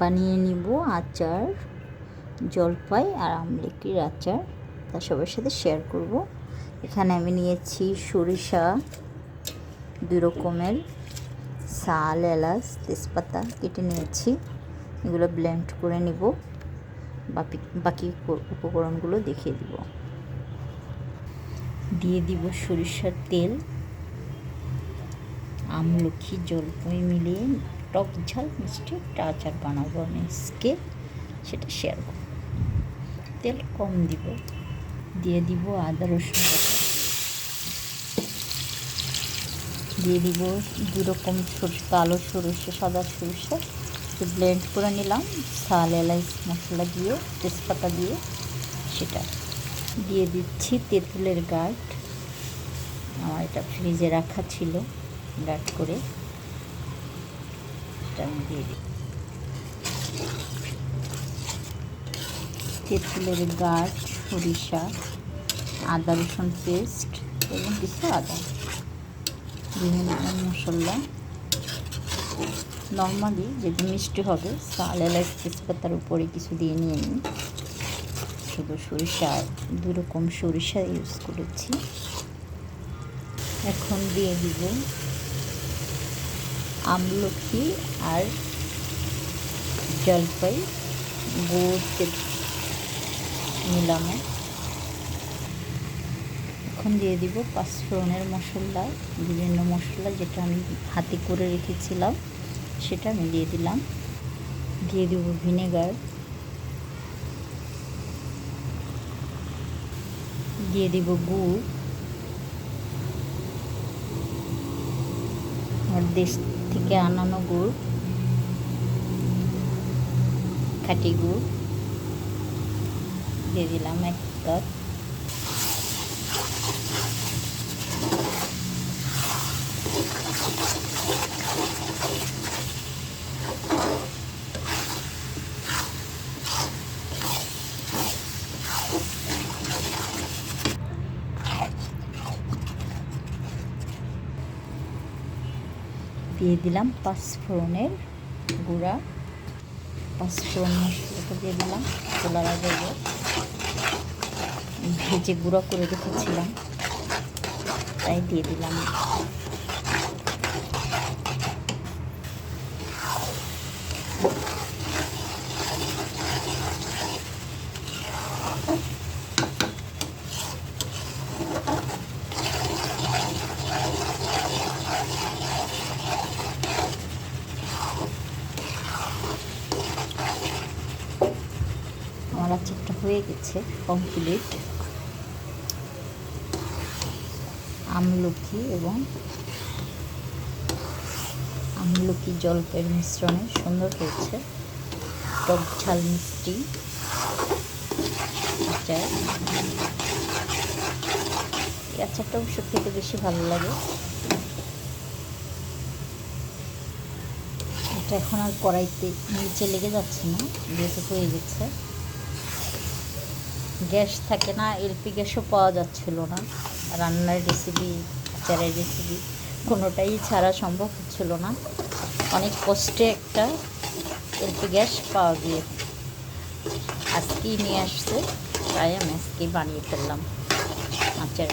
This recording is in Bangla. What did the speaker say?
বানিয়ে নিব আচার, জলপাই আর আমলকির আচার। তা সবার সাথে শেয়ার করব। এখানে আমি নিয়েছি সরিষা, দুই রকমের শাল এলাচ, তেজপাতা কেটে নিয়েছি। এগুলো ব্লেন্ড করে নিব। বাকি বাকি উপকরণগুলো দেখিয়ে দিব। দিয়ে দিব সরিষার তেল। আমলকি জলপাই মিলিয়ে টক ঝাল, মিষ্টি একটা আচার বানাবো আমি আজকে সেটা শেয়ার করব। তেল কম দিব, দিয়ে দিব আদা, রসুন দিয়ে দিব দু রকম সরষে, কালো সরষে, সাদা সরষে ব্লেন্ড করে নিলাম সাল এলাইচ, মশলা দিয়ে, তেজপাতা দিয়ে, সেটা। দিয়ে দিচ্ছি তেঁতুলের গাঢ় আমার এটা ফ্রিজে রাখা ছিল গাঢ় করে। আমি দিয়ে দিই। তেঁতুলের গাঢ় সরিষা, আদা, রসুন পেস্ট এবং কিছু আদা। বিভিন্ন মশলা। নর্মালি যেহেতু মিষ্টি হবে সাল এলাচ, তেজপাতার উপরে কিছু দিয়ে নিয়ে নিই। শুধু সরিষা, দু রকম সরিষা ইউজ করেছি। এখন দিয়ে দিব আমলকি আর জলপাই, গুড় মিলানো। এখন দিয়ে দিব পাঁচফোড়নের মশলা, বিভিন্ন মশলা যেটা আমি হাতে করে রেখেছিলাম, সেটা আমি দিয়ে দিলাম। দিয়ে দেব ভিনেগার। দিয়ে দিব গুড়। আর দেশ থেকে আনানো গুড় খাটি গুড় দিয়ে দিলাম এক কাপ। দিয়ে দিলাম পাঁচফোড়নের গুঁড়া। পাঁচফোড়ন মশলাটা দিয়ে দিলাম তোলার আগে ভেজে গুঁড়া করে রেখেছিলাম, তাই দিয়ে দিলাম। আমার হয়ে গেছে কমপ্লিট আমলকি এবং আমলকি জলপাইয়ের মিশ্রণে সুন্দর হয়েছে। টক ঝাল মিষ্টি। আচার এই আচারটা অবশ্য খেতে বেশি ভালো লাগে। এটা এখন আর কড়াইতে নিচে লেগে যাচ্ছে না, যেহেতু হয়ে গেছে। গ্যাস থাকে না এলপি গ্যাসও পাওয়া যাচ্ছিল না। রান্নার রেসিপি আচারের রেসিপি কোনোটাই ছাড়া সম্ভব হচ্ছিল না। অনেক কষ্টে একটা এলপি গ্যাস পাওয়া গিয়ে আজকেই নিয়ে আসছে, তাই আমি আজকেই বানিয়ে ফেললাম আচার।